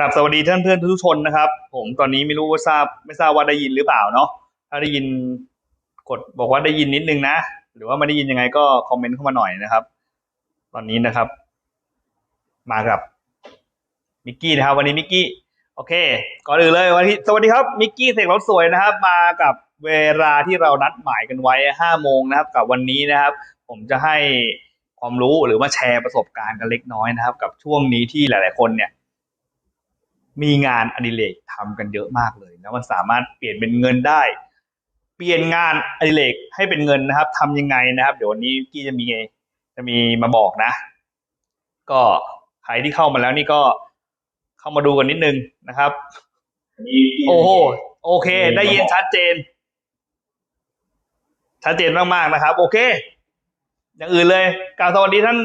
ครับสวัสดีท่านเพื่อนทุกชนนะครับ ผมตอนนี้ไม่รู้ว่าทราบไม่ทราบว่าได้ยินหรือเปล่าเนาะถ้าได้ยินกดบอกว่าได้ยินนิดนึงนะ หรือว่าไม่ได้ยินยังไงก็คอมเมนต์เข้ามาหน่อยนะครับ ตอนนี้นะครับ มากับมิกกี้นะครับ วันนี้มิกกี้โอเคก่อนอื่นเลยวันที่สวัสดีครับมิกกี้เสกรถสวยนะครับ มากับเวลาที่เรานัดหมายกันไว้ห้าโมงนะครับ กับวันนี้นะครับ ผมจะให้ความรู้หรือว่าแชร์ประสบการณ์กันเล็กน้อยนะครับ กับช่วงนี้ที่หลาย ๆ คนเนี่ย มีงานอดิเรกทำกันเยอะมากเลย แล้วมันสามารถเปลี่ยนเป็นเงินได้ เปลี่ยนงานอดิเรกให้เป็นเงินนะครับทำยังไงนะครับ เดี๋ยววันนี้กี้จะมีจะมีมาบอกนะ ก็ใครที่เข้ามาแล้วนี่ก็เข้ามาดูกันนิดนึงนะครับ โอ้โหโอเค ได้ยินชัดเจน ชัดเจนมากๆนะครับ โอเค อย่างอื่นเลยกล่าวสวัสดีท่าน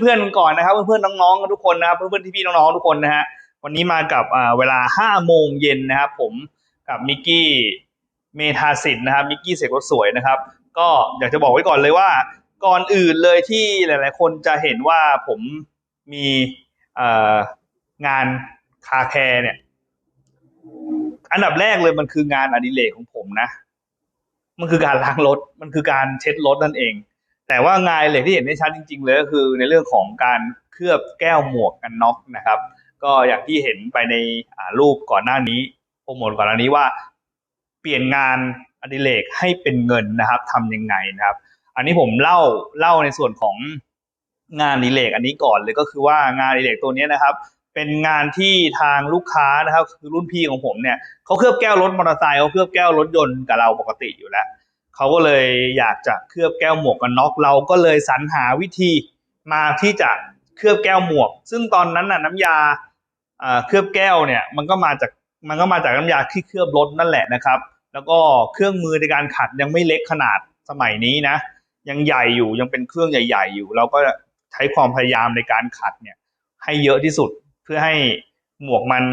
เพื่อนๆกันก่อนนะครับ เพื่อนๆน้องๆทุกคนนะครับ เพื่อนๆที่พี่น้องๆทุกคนนะฮะ วันนี้มากับเวลาห้าโมงเย็นนะครับ ผมกับมิกกี้เมธาสิทธ์นะครับมิกกี้เสกรถสวยนะครับ ก็อยากจะบอกไว้ก่อนเลยว่า ก่อนอื่นเลยที่หลาย ๆ คนจะเห็นว่าผมมีงานคาแคร์เนี่ย อันดับแรกเลยมันคืองานอดิเรกของผมนะ มันคือการล้างรถ มันคือการเช็ดรถนั่นเอง แต่ว่างานเรกที่เห็นได้ชัดจริง ๆ เลยก็คือในเรื่องของการเคลือบแก้วหมวกกันน็อกนะครับ ก็อย่างที่เห็นไปในรูปก่อนหน้านี้โปรโมทก่อนหน้านี้ว่า เปลี่ยนงานอดิเรกให้เป็นเงินนะครับทำยังไงนะครับ อันนี้ผมเล่าเล่าในส่วนของงานอดิเรกอันนี้ก่อนเลยก็คือว่างานอดิเรกตัวนี้นะครับ เป็นงานที่ทางลูกค้านะครับคือรุ่นพี่ของผมเนี่ยเขาเคลือบแก้วรถมอเตอร์ไซค์เขาเคลือบแก้วรถยนต์กับเราปกติอยู่แล้วเขาก็เลยอยากจะเคลือบแก้วหมวกกันน็อกเราก็เลยสรรหาวิธีมาที่จะเคลือบแก้วหมวก ซึ่งตอนนั้นน่ะน้ำยาอ่า เคลือบแก้วเนี่ยมันก็มาจากมันก็มาจากน้ำยาที่เคลือบรถนั่นแหละนะครับ แล้วก็เครื่องมือในการขัดยังไม่เล็กขนาดสมัยนี้นะ ยังใหญ่อยู่ยังเป็นเครื่องใหญ่ ๆ อยู่ เราก็ใช้ความพยายามในการขัดเนี่ยให้เยอะที่สุดเพื่อให้หมวกมัน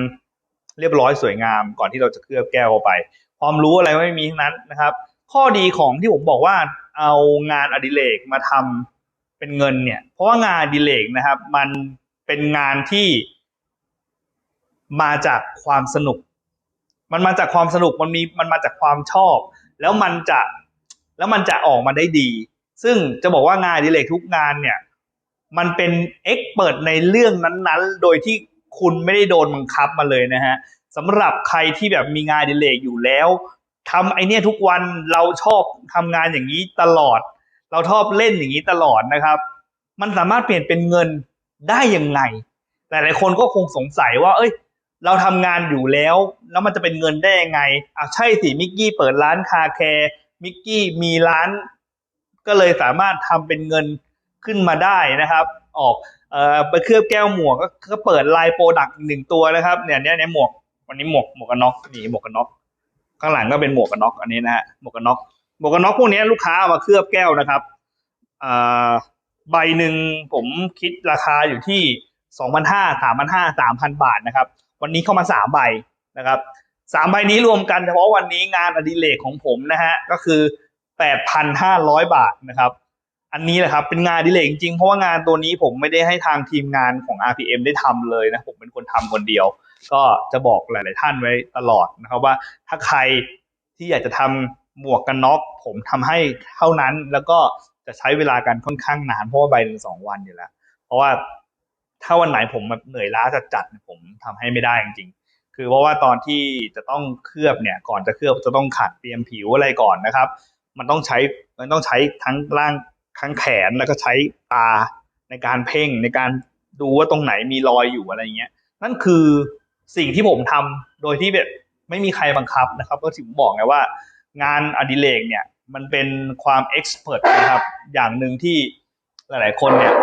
เรียบร้อยสวยงามก่อนที่เราจะเคลือบแก้วเข้าไป ความรู้อะไรไม่มีทั้งนั้นนะครับ ข้อดีของที่ผมบอกว่าเอางานอดิเรกมาทำเป็นเงินเนี่ย เพราะว่างานอดิเรกนะครับ มันเป็นงานที่ มาจากความสนุก มันมาจากความสนุกมันมีมันมาจากความชอบ แล้วมันจะแล้วมันจะออกมาได้ดี ซึ่งจะบอกว่างานดิเรกทุกงานเนี่ย มันเป็นเอ็กเปิดในเรื่องนั้นๆ โดยที่คุณไม่ได้โดนบังคับมาเลยนะฮะสำหรับใครที่แบบมีงานดิเรกอยู่แล้วทำไอเนี้ยทุกวันเราชอบทำงานอย่างนี้ตลอด เราชอบเล่นอย่างนี้ตลอดนะครับ มันสามารถเปลี่ยนเป็นเงินได้ยังไงหลายๆคนก็คงสงสัยว่า เอ้ย เราทำงานอยู่แล้ว แล้วมันจะเป็นเงินได้ยังไงอะใช่สิมิกกี้เปิดร้านคาแคร์มิกกี้มีร้าน ก็เลยสามารถทำเป็นเงินขึ้นมาได้นะครับ ออกเอ่อไปเคลือบแก้วหมวกก็เปิดไลน์โปรดักต์หนึ่งตัวนะครับ เนี่ยเนี่ยเนี่ยหมวกวันนี้หมวกหมวกกันน็อกนี่หมวกกันน็อกข้างหลังก็เป็นหมวกกันน็อกอันนี้นะฮะหมวกกันน็อกหมวกกันน็อกพวกนี้ลูกค้าเอามาเคลือบแก้วนะครับอ่าใบหนึ่งผมคิดราคาอยู่ที่สองพันห้าสามพันห้าสามพันบาทนะครับ วันนี้เข้ามาสามใบนะครับสามใบนี้รวมกันเฉพาะวันนี้งานอดิเรกของผมนะฮะก็คือแปดพันห้าร้อยบาทนะครับ อันนี้แหละครับเป็นงานอดิเรกจริงๆเพราะว่างานตัวนี้ผมไม่ได้ให้ทางทีมงานของ RPM ได้ทำเลยนะผมเป็นคนทำคนเดียว ก็จะบอกหลาย ๆ ท่านไว้ตลอดนะครับว่าถ้าใครที่อยากจะทำหมวกกันน็อกผมทำให้เท่านั้นแล้วก็จะใช้เวลากันค่อนข้างนานเพราะว่าใบหนึ่งสองวันอยู่แล้ว เพราะว่า ถ้าวันไหนผมแบบเหนื่อยล้าจัดๆเนี่ยผมทำให้ไม่ได้จริงๆ คือเพราะว่าตอนที่จะต้องเคลือบเนี่ย ก่อนจะเคลือบจะต้องขัดเตรียมผิวอะไรก่อนนะครับ มันต้องใช้มันต้องใช้ทั้งร่างทั้งแขนแล้วก็ใช้ตาในการเพ่งในการดูว่าตรงไหนมีรอยอยู่อะไรเงี้ย นั่นคือสิ่งที่ผมทำโดยที่แบบไม่มีใครบังคับนะครับ ก็ถึงบอกไงว่างานอดิเรกเนี่ยมันเป็นความเอ็กซ์เพรสนะครับ อย่างหนึ่งที่หลาย ๆ คนเนี่ย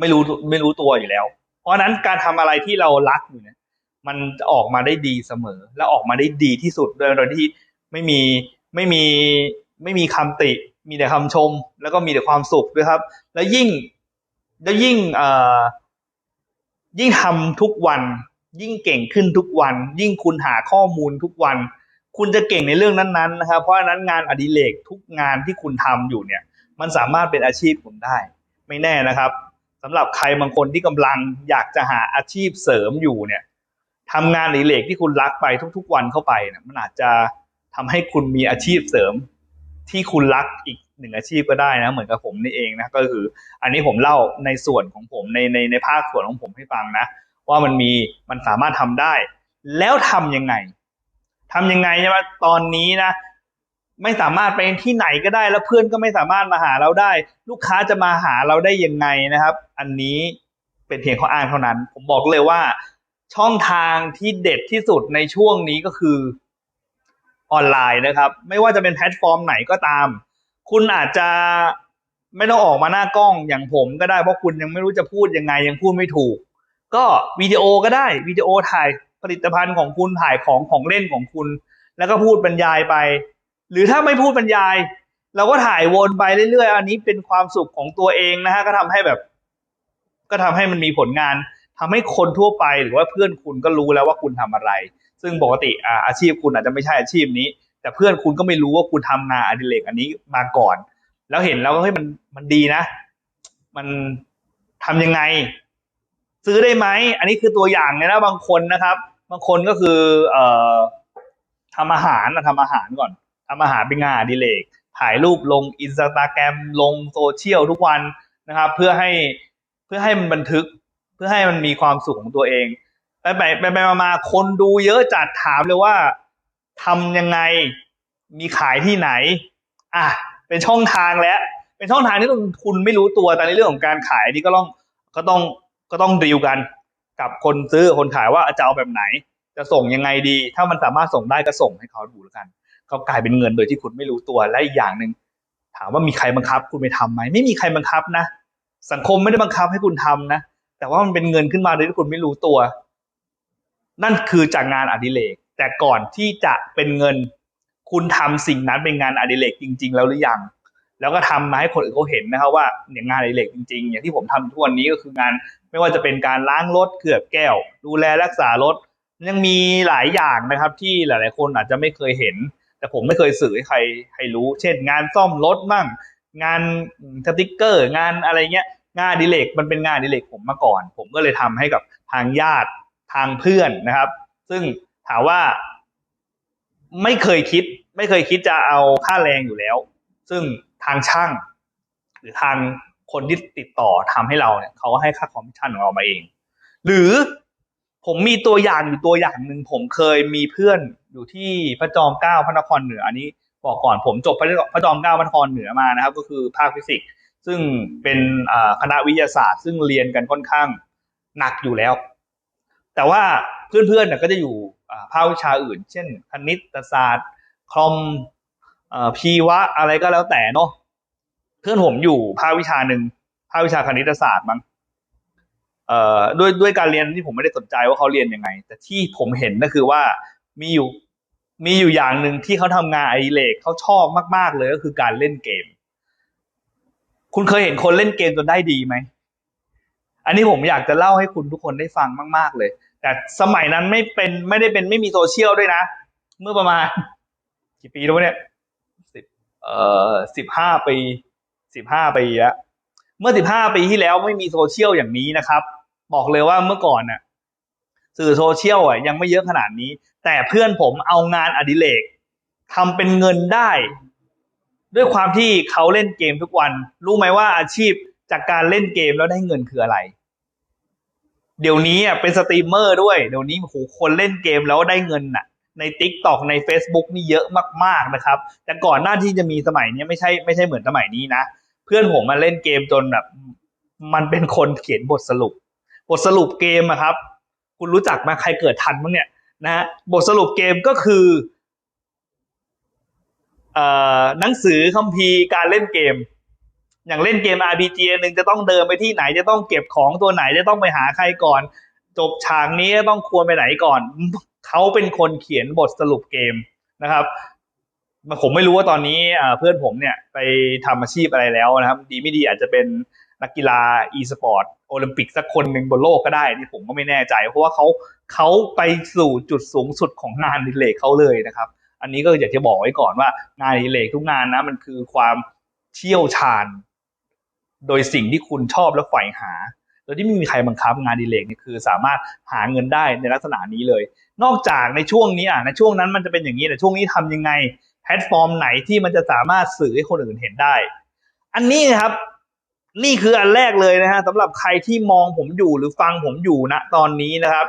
ไม่รู้ไม่รู้ตัวอยู่แล้ว เพราะนั้นการทำอะไรที่เรารักอยู่เนี่ยมันจะออกมาได้ดีเสมอ และออกมาได้ดีที่สุดโดยโดยที่ไม่มีไม่มีไม่มีคำติ มีแต่คำชม แล้วก็มีแต่ความสุขด้วยครับ แล้วยิ่งแล้วยิ่งเอ่อยิ่งทำทุกวัน ยิ่งเก่งขึ้นทุกวัน ยิ่งคุณหาข้อมูลทุกวัน คุณจะเก่งในเรื่องนั้นๆนะครับเพราะฉะนั้นงานอดิเรกทุกงานที่คุณทำอยู่เนี่ย มันสามารถเป็นอาชีพคุณได้ ไม่แน่นะครับ สำหรับใครบางคนที่กำลังอยากจะหาอาชีพเสริมอยู่เนี่ยทำงานอดิเรกที่คุณรักไปทุก ๆ วันเข้าไปเนี่ยมันอาจจะทำให้คุณมีอาชีพเสริมที่คุณรักอีกหนึ่งอาชีพก็ได้นะ เหมือนกับผมนี่เองนะก็คือ อันนี้ผมเล่าในส่วนของผมในในในภาคส่วนของผมให้ฟังนะ ว่ามันมีมันสามารถทำได้ แล้วทำยังไงทำยังไงใช่ไหมตอนนี้นะ ไม่สามารถไปที่ไหนก็ได้ แล้วเพื่อนก็ไม่สามารถมาหาเราได้ ลูกค้าจะมาหาเราได้ยังไงนะครับ อันนี้เป็นเพียงข้ออ้างเท่านั้น ผมบอกเลยว่า ช่องทางที่เด็ดที่สุดในช่วงนี้ก็คือออนไลน์นะครับ ไม่ว่าจะเป็นแพลตฟอร์มไหนก็ตาม คุณอาจจะไม่ต้องออกมาหน้ากล้องอย่างผมก็ได้เพราะคุณยังไม่รู้จะพูดยังไงยังพูดไม่ถูก ก็วิดีโอก็ได้วิดีโอถ่ายผลิตภัณฑ์ของคุณถ่ายของของเล่นของคุณ แล้วก็พูดบรรยายไป หรือถ้าไม่พูดบรรยาย เราก็ถ่ายวนไปเรื่อยๆ อันนี้เป็นความสุขของตัวเองนะฮะก็ทำให้แบบ ก็ทำให้มันมีผลงานทำให้คนทั่วไปหรือว่าเพื่อนคุณก็รู้แล้วว่าคุณทำอะไร ซึ่งปกติอาอาชีพคุณอาจจะไม่ใช่อาชีพนี้ แต่เพื่อนคุณก็ไม่รู้ว่าคุณทำงานอดิเรกอันนี้มาก่อน แล้วเห็นแล้วก็เฮ้ยมันมันดีนะ มันทำยังไง ซื้อได้ไหมอันนี้คือตัวอย่างเลยนะบางคนนะครับ บางคนก็คือ เอ่อทำอาหารนะทำอาหารก่อน ทำอาหารเป็นงานอดิเรกถ่ายรูปลงอินสตาแกรมลงโซเชียลทุกวันนะครับ เพื่อให้เพื่อให้มันบันทึก เพื่อให้มันมีความสุขของตัวเอง ไปไปไปไปมามาคนดูเยอะจัดถามเลยว่าทำยังไงมีขายที่ไหน อะเป็นช่องทางแล้ว เป็นช่องทางที่คุณไม่รู้ตัวแต่ในเรื่องของการขายนี่ก็ต้องก็ต้องก็ต้องดีลกันกับคนซื้อคนขายว่าจะเอาแบบไหน จะส่งยังไงดี ถ้ามันสามารถส่งได้ก็ส่งให้เขาดูแล้วกัน เขากลายเป็นเงินโดยที่คุณไม่รู้ตัวและอีกอย่างหนึ่งถามว่ามีใครบังคับ คุณไปทำไหมไม่มีใครบังคับนะ สังคมไม่ได้บังคับให้คุณทำนะ แต่ว่ามันเป็นเงินขึ้นมาโดยที่คุณไม่รู้ตัว นั่นคือจากงานอดิเรก แต่ก่อนที่จะเป็นเงิน คุณทำสิ่งนั้นเป็นงานอดิเรกจริง ๆ แล้วหรือยังแล้วก็ทำมาให้คนอื่นเขาเห็นนะครับว่าอย่างงานอดิเรกจริง ๆ อย่างที่ผมทำทุกวันนี้ก็คืองาน ไม่ว่าจะเป็นการล้างรถเกือบแก้ว ดูแลรักษารถยังมีหลายอย่างนะครับ ที่หลาย ๆ คนอาจจะไม่เคยเห็น แต่ผมไม่เคยสื่อให้ใครให้รู้ เช่น งานซ่อมรถมั่ง งานสติกเกอร์ งานอะไรเงี้ย งานดิเรกมันเป็นงานดิเรกผมมาก่อน ผมก็เลยทำให้กับทางญาติทางเพื่อนนะครับ ซึ่งถามว่าไม่เคยคิด ไม่เคยคิดจะเอาค่าแรงอยู่แล้ว ซึ่งทางช่าง หรือทางคนที่ติดต่อทำให้เราเนี่ยเขาก็ให้ค่าคอมมิชชั่นของเรามาเอง หรือ ผมมีตัวอย่างอยู่ตัวอย่างหนึ่งผมเคยมีเพื่อนอยู่ที่พระจอมเกล้าพระนครเหนืออันนี้ บอกก่อนผมจบพระจอมเกล้าพระนครเหนือมานะครับ ก็คือภาคฟิสิกส์ซึ่งเป็นคณะวิทยาศาสตร์ ซึ่งเรียนกันค่อนข้างหนักอยู่แล้ว แต่ว่าเพื่อนๆเนี่ยก็จะอยู่ภาควิชาอื่น เช่น คณิตศาสตร์ คอมพีวะอะไรก็แล้วแต่เนาะเพื่อนผมอยู่ภาควิชาหนึ่งภาควิชาคณิตศาสตร์มั้ง ด้วยด้วยการเรียนที่ผมไม่ได้สนใจว่าเขาเรียนยังไง แต่ที่ผมเห็นก็คือว่ามีอยู่มีอยู่อย่างหนึ่งที่เขาทำงานไอเลกเขาชอบมากๆเลยก็คือการเล่นเกม คุณเคยเห็นคนเล่นเกมจนได้ดีไหมอันนี้ผมอยากจะเล่าให้คุณทุกคนได้ฟังมากๆเลย แต่สมัยนั้นไม่เป็นไม่ได้เป็นไม่มีโซเชียลด้วยนะ เมื่อประมาณ กี่ปีแล้วเนี่ยสิบเอ่อสิบห้าปีสิบห้าปีแล้วเมื่อสิบห้าปีที่แล้วไม่มีโซเชียลอย่างนี้นะครับ บอกเลยว่าเมื่อก่อนน่ะ สื่อโซเชียลอะยังไม่เยอะขนาดนี้ แต่เพื่อนผมเอางานอดิเรกทำเป็นเงินได้ ด้วยความที่เขาเล่นเกมทุกวัน รู้ไหมว่าอาชีพจากการเล่นเกมแล้วได้เงินคืออะไร เดี๋ยวนี้อะเป็นสตรีมเมอร์ด้วย เดี๋ยวนี้โหคนเล่นเกมแล้วได้เงินน่ะ ใน t ิ k t o k ใน Facebook นี่เยอะมาก ๆนะครับ แต่ก่อนหน้าที่จะมีสมัยนี้ไม่ใช่ไม่ใช่เหมือนสมัยนี้นะ เพื่อนผมมาเล่นเกมจนแบบ มันเป็นคนเขียนบทสรุป บทสรุปเกมอะครับ คุณรู้จักไหมใครเกิดทันบ้างเนี่ยนะฮะบทสรุปเกมก็คือเอ่อหนังสือคัมภีร์การเล่นเกม อย่างเล่นเกม RPG หนึ่งจะต้องเดินไปที่ไหนจะต้องเก็บของตัวไหนจะต้องไปหาใครก่อน จบฉากนี้ต้องควรไปไหนก่อน เขาเป็นคนเขียนบทสรุปเกมนะครับผมไม่รู้ว่าตอนนี้เพื่อนผมเนี่ยไปทำอาชีพอะไรแล้วนะครับ ดีไม่ดีอาจจะเป็น นักกีฬา e-sport โอลิมปิกสักคนหนึ่งบนโลกก็ได้ที่ผมก็ไม่แน่ใจ เพราะว่าเขาเขาไปสู่จุดสูงสุดของงานดิเลกเขาเลยนะครับ อันนี้ก็อยากจะบอกไว้ก่อนว่างานดิเลกทุกงานนะมันคือความเชี่ยวชาญ โดยสิ่งที่คุณชอบและใฝ่หาโดยที่ไม่มีใครบังคับงานดีเลกนี่คือสามารถหาเงินได้ในลักษณะนี้เลย นอกจากในช่วงนี้อะในช่วงนั้นมันจะเป็นอย่างนี้แต่ช่วงนี้ทำยังไงแพลตฟอร์มไหนที่มันจะสามารถสื่อให้คนอื่นเห็นได้ อันนี้นะครับ นี่คืออันแรกเลยนะฮะสำหรับใครที่มองผมอยู่หรือฟังผมอยู่ณตอนนี้นะครับ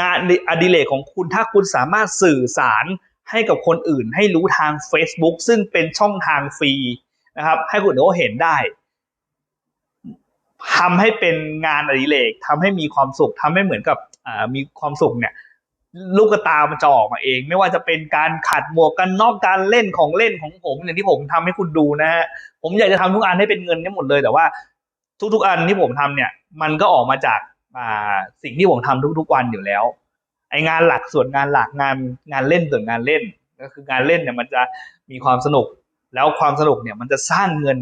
งานอดิเรกของคุณถ้าคุณสามารถสื่อสารให้กับคนอื่น ให้รู้ทาง Facebook ซึ่งเป็นช่องทางฟรีนะครับ ให้คนอื่นเขาเห็นได้ทำให้เป็นงานอดิเรกทำให้มีความสุขทำให้เหมือนกับมีความสุขเนี่ย ลูกตามันจะออกมาเอง ไม่ว่าจะเป็นการขัดหมวกกันนอกการเล่นของเล่นของผมอย่างที่ผมทำให้คุณดูนะฮะผมอยากจะทำทุกอันให้เป็นเงินทั้งหมดเลย แต่ว่าทุกๆอันที่ผมทำเนี่ย มันก็ออกมาจากอ่าสิ่งที่ผมทำทุกๆวันอยู่แล้ว ไองานหลักส่วนงานหลักงานงานเล่นส่วนงานเล่น ก็คืองานเล่นเนี่ยมันจะมีความสนุก แล้วความสนุกเนี่ยมันจะสร้างเงิน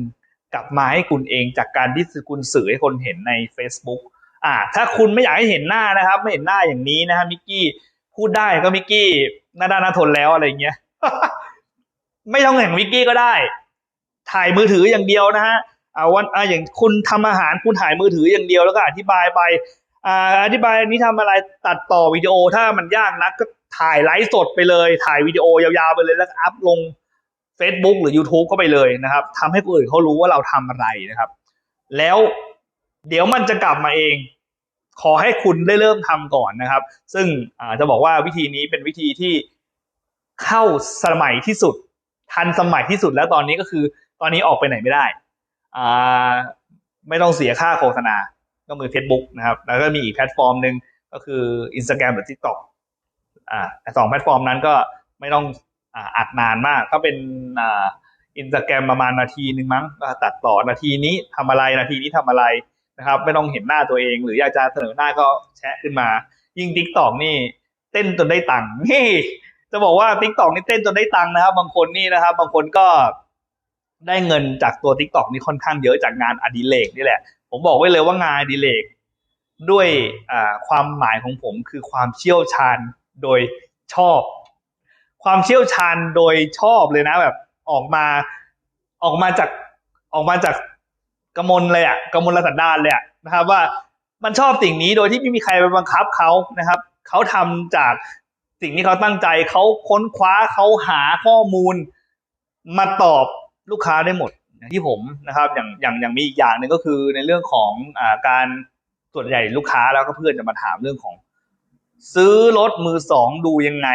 กลับมาให้คุณเองจากการที่คุณสื่อให้คนเห็นใน Facebook อ่า ถ้าคุณไม่อยากให้เห็นหน้านะครับ ไม่เห็นหน้าอย่างนี้นะฮะมิกกี้ พูดได้ก็มิกกี้หน้าด้านหน้าทนแล้วอะไรอย่างเงี้ย ไม่ต้องอย่งมิกกี้ก็ได้ ถ่ายมือถืออย่างเดียวนะฮะเอาวันอ่าอย่างคุณทำอาหารคุณถ่ายมือถืออย่างเดียวแล้วก็อธิบายไปอ่าอธิบายนี้ทำอะไรตัดต่อวิดีโอถ้ามันยากนักก็ถ่ายไลฟ์สดไปเลย ถ่ายวิดีโอยาวๆไปเลยแล้วอัพลง Facebook หรือ YouTube ก็ไปเลยนะครับทำให้คนอื่นเขารู้ว่าเราทำอะไรนะครับ แล้วเดี๋ยวมันจะกลับมาเอง ขอให้คุณได้เริ่มทำก่อนนะครับ ซึ่งจะบอกว่าวิธีนี้เป็นวิธีที่เข้าสมัยที่สุด ทันสมัยที่สุดแล้วตอนนี้ก็คือ ตอนนี้ออกไปไหนไม่ได้อ่าไม่ต้องเสียค่าโฆษณา ก็มือ Facebook นะครับ แล้วก็มีอีกแพลตฟอร์มหนึ่งก็คือ Instagram หรือ TikTok อ่าสองแพลตฟอร์มนั้นก็ไม่ต้องอัดนานมากก็เป็นอ่าอินสตาแกรมประมาณนาทีหนึ่งมั้งก็ตัดต่อนาทีนี้ทำอะไรนาทีนี้ทำอะไร นะครับไม่ต้องเห็นหน้าตัวเอง หรืออยากจะเสนอหน้าก็แชะขึ้นมา ยิ่ง TikTok นี่เต้นจนได้ตังค์นี่จะบอกว่า TikTok นี่เต้นจนได้ตังค์นะครับ บางคนนี่นะครับ บางคนก็ได้เงินจากตัว TikTok นี่ค่อนข้างเยอะจากงานอดิเรกนี่แหละ ผมบอกไว้เลยว่างานอดิเรกด้วยความหมายของผมคือความเชี่ยวชาญโดยชอบ ความเชี่ยวชาญโดยชอบเลยนะแบบออกมาออกมาจากออกมาจาก กมลเลยอะกมลสันดานเลยอะนะครับ ว่ามันชอบสิ่งนี้โดยที่ไม่มีใครไปบังคับเขานะครับเขาทำจากสิ่งที่เขาตั้งใจเขาค้นคว้าเขาหาข้อมูลมาตอบลูกค้าได้หมดอย่างที่ผมนะครับ อย่างอย่างอย่างมีอีกอย่างหนึ่งก็คือในเรื่องของอ่าการส่วนใหญ่ลูกค้าแล้วก็เพื่อนจะมาถามเรื่องของ ซื้อรถมือสองดูยังไง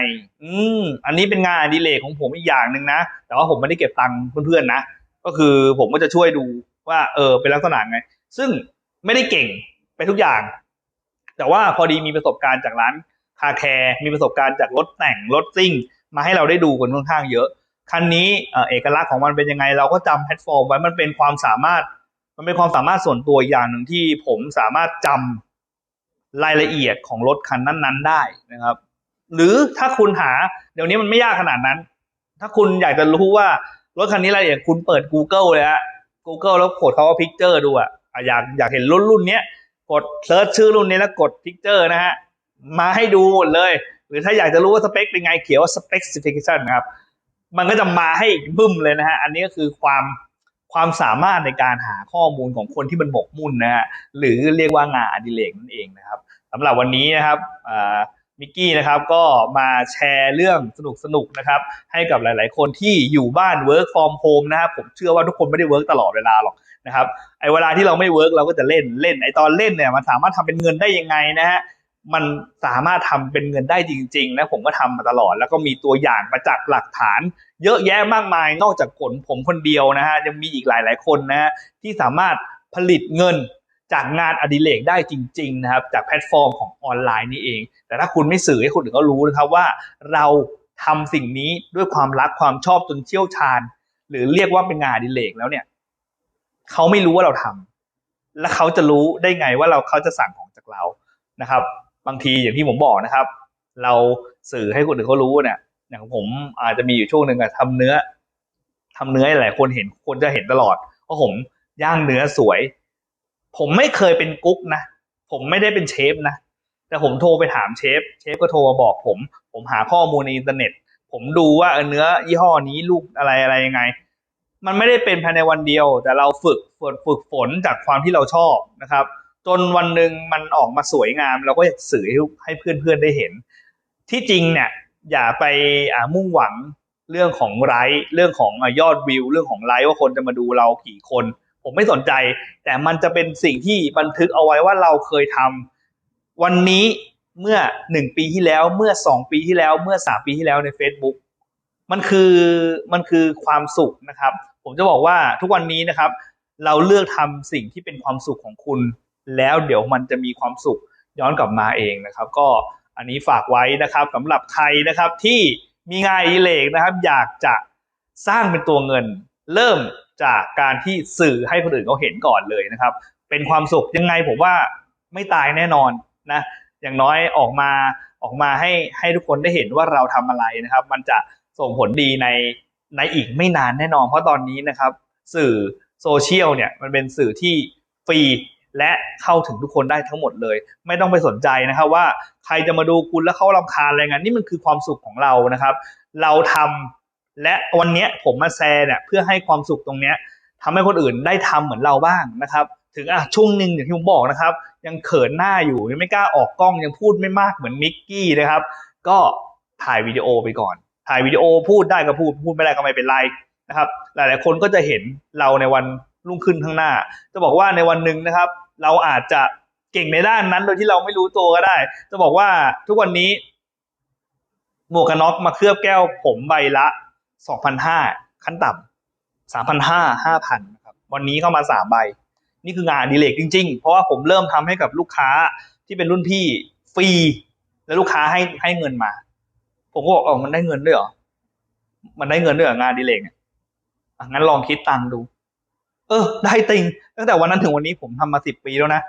อืมอันนี้เป็นงานอดิเรกของผมอีกอย่างหนึ่งนะแต่ว่าผมไม่ได้เก็บตังค์เพื่อนๆนะก็คือผมก็จะช่วยดู ว่าเออเป็นลักษณะไง ซึ่งไม่ได้เก่งไปทุกอย่าง แต่ว่าพอดีมีประสบการณ์จากร้านคาแคร์มีประสบการณ์จากรถแต่งรถซิ่ง มาให้เราได้ดูกันค่อนข้างเยอะ คันนี้เอกลักษณ์ของมันเป็นยังไง เราก็จำแพลตฟอร์มไว้มันเป็นความสามารถ มันเป็นความสามารถส่วนตัวอย่างหนึ่งที่ผมสามารถจำรายละเอียดของรถคันนั้นๆได้นะครับ หรือถ้าคุณหาเดี๋ยวนี้มันไม่ยากขนาดนั้น ถ้าคุณอยากจะรู้ว่ารถคันนี้รายละเอียดคุณเปิด Google เลยฮะ Google แล้วกดเขาว่าพิกเจอร์ดูอะอยากอยากเห็นรุ่นรุ่นเนี้ยกดเซิร์ชชื่อรุ่นนี้แล้วกดพิกเจอร์นะฮะมาให้ดูหมดเลย หรือถ้าอยากจะรู้ว่าสเปคเป็นไงเขียนว่า specification นะครับ มันก็จะมาให้บึ้มเลยนะฮะ อันนี้ก็คือความความสามารถในการหาข้อมูลของคนที่มันหมกมุ่นนะฮะหรือเรียกว่างานอดิเรกนั่นเองนะครับสำหรับวันนี้นะครับอ่า มิกกี้นะครับก็มาแชร์เรื่องสนุกๆนะครับให้กับหลาย ๆ คนที่อยู่บ้าน work from home นะครับผมเชื่อว่าทุกคนไม่ได้ work ตลอดเวลาหรอกนะครับไอ้เวลาที่เราไม่ work เราก็จะเล่นเล่นไอ้ตอนเล่นเนี่ยมันสามารถทำเป็นเงินได้ยังไงนะฮะมันสามารถทำเป็นเงินได้จริง ๆ นะผมก็ทำมาตลอด แล้วก็มีตัวอย่างประจักษ์หลักฐาน เยอะแยะมากมายนอกจากผลผมคนเดียวนะฮะยังมีอีกหลาย ๆ คนนะฮะที่สามารถผลิตเงิน จากงานอดิเรกได้จริงๆนะครับจากแพลตฟอร์มของออนไลน์นี่เอง แต่ถ้าคุณไม่สื่อให้คนอื่นเขารู้นะครับว่าเราทำสิ่งนี้ด้วยความรักความชอบจนเชี่ยวชาญ หรือเรียกว่าเป็นงานอดิเรกแล้วเนี่ยเขาไม่รู้ว่าเราทำแล้วเขาจะรู้ได้ไงว่าเราเขาจะสั่งของจากเรานะครับ บางทีอย่างที่ผมบอกนะครับ เราสื่อให้คนอื่นเขารู้เนี่ยอย่างผมอาจจะมีอยู่ช่วงหนึ่งอะทำเนื้อทำเนื้อให้หลายคนเห็นคนจะเห็นตลอดว่าผมย่างเนื้อสวย ผมไม่เคยเป็นกุ๊กนะ ผมไม่ได้เป็นเชฟนะ แต่ผมโทรไปถามเชฟ เชฟก็โทรมาบอกผม ผมหาข้อมูลในอินเทอร์เน็ต ผมดูว่าเนื้อยี่ห้อนี้ลูกอะไรอะไรยังไง มันไม่ได้เป็นภายในวันเดียว แต่เราฝึกฝนฝึกฝนจากความที่เราชอบนะครับ จนวันหนึ่งมันออกมาสวยงาม เราก็อยากสื่อให้ให้เพื่อนๆได้เห็น ที่จริงเนี่ยอย่าไปอ่ามุ่งหวังเรื่องของไลค์เรื่องของยอดวิว เรื่องของไลค์ว่าคนจะมาดูเรากี่คน ผมไม่สนใจ แต่มันจะเป็นสิ่งที่บันทึกเอาไว้ว่าเราเคยทำวันนี้เมื่อหนึ่งปีที่แล้วเมื่อสองปีที่แล้วเมื่อสามปีที่แล้วใน Facebook มันคือมันคือความสุขนะครับ ผมจะบอกว่าทุกวันนี้นะครับ เราเลือกทำสิ่งที่เป็นความสุขของคุณ แล้วเดี๋ยวมันจะมีความสุขย้อนกลับมาเองนะครับ ก็อันนี้ฝากไว้นะครับสำหรับใครนะครับที่มีงานอิเรกนะครับ อยากจะสร้างเป็นตัวเงิน เริ่ม จากการที่สื่อให้คนอื่นเขาเห็นก่อนเลยนะครับ เป็นความสุขยังไงผมว่าไม่ตายแน่นอนนะอย่างน้อยออกมาออกมาให้ให้ทุกคนได้เห็นว่าเราทำอะไรนะครับ มันจะส่งผลดีในในอีกไม่นานแน่นอน เพราะตอนนี้นะครับ สื่อโซเชียลเนี่ยมันเป็นสื่อที่ฟรีและเข้าถึงทุกคนได้ทั้งหมดเลย ไม่ต้องไปสนใจนะครับว่าใครจะมาดูคุณแล้วเขารำคาญอะไรเงี้ยนี่มันคือความสุขของเรานะครับ เราทำ และวันนี้ผมมาแชร์เนี่ยเพื่อให้ความสุขตรงเนี้ยทำให้คนอื่นได้ทำเหมือนเราบ้างนะครับ ถึงอะช่วงหนึ่งอย่างที่ผมบอกนะครับ ยังเขินหน้าอยู่ยังไม่กล้าออกกล้องยังพูดไม่มากเหมือนมิกกี้นะครับ ก็ถ่ายวิดีโอไปก่อน ถ่ายวิดีโอพูดได้ก็พูดพูดไม่ได้ก็ไม่เป็นไรนะครับ หลาย ๆ คนก็จะเห็นเราในวันรุ่งขึ้นข้างหน้า จะบอกว่าในวันหนึ่งนะครับ เราอาจจะเก่งในด้านนั้นโดยที่เราไม่รู้ตัวก็ได้ จะบอกว่าทุกวันนี้หมวกกันน็อกมาเคลือบแก้วผมใบละ สองพันห้าขั้นต่ำสามพันห้าห้าพันครับวันนี้เข้ามาสามใบ นี่คืองานดิเลกจริง ๆ เพราะว่าผมเริ่มทำให้กับลูกค้าที่เป็นรุ่นพี่ฟรี แล้วลูกค้าให้ให้เงินมา ผมก็บอกเออมันได้เงินด้วยเหรอมันได้เงินด้วยเหรองานดิเลกเนี่ยงั้นลองคิดตังค์ดู เออ ได้ติงตั้งแต่วันนั้นถึงวันนี้ผมทำมาสิบปีแล้วนะ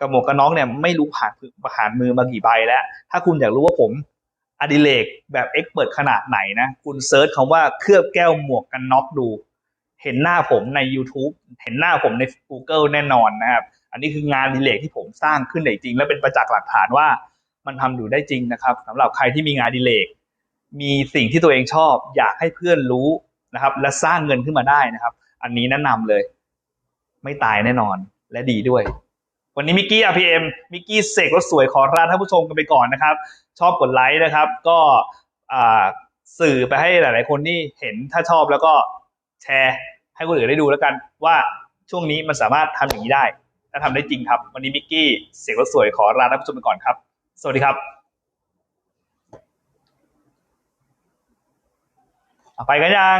กับหมวกกันน็อกเนี่ยไม่รู้ผ่านผ่านมือมากี่ใบแล้ว ถ้าคุณอยากรู้ว่าผม อดิเลกแบบเอ็กเปิดขนาดไหนนะ คุณเซิร์ชคำว่าเคลือบแก้วหมวกกันน็อกดู เห็นหน้าผมใน YouTube เห็นหน้าผมใน Google แน่นอนนะครับ อันนี้คืองานอดิเลกที่ผมสร้างขึ้นได้จริง และเป็นประจักษ์หลักฐานว่ามันทำอยู่ได้จริงนะครับสำหรับใครที่มีงานอดิเลกมีสิ่งที่ตัวเองชอบ อยากให้เพื่อนรู้นะครับ และสร้างเงินขึ้นมาได้นะครับ อันนี้แนะนำเลย ไม่ตายแน่นอนและดีด้วยวันนี้มิกกี้ RPM มิกกี้เสกรถสวยขอลาท่านผู้ชมกันไปก่อนนะครับ ชอบกดไลค์นะครับ ก็สื่อไปให้หลาย ๆ คนที่เห็นถ้าชอบแล้วก็แชร์ให้คนอื่นได้ดูแล้วกันว่าช่วงนี้มันสามารถทำอย่างนี้ได้ถ้าทำได้จริงครับ วันนี้มิกกี้เสกรถสวยขอลาท่านผู้ชมไปก่อนครับ สวัสดีครับไปกันยัง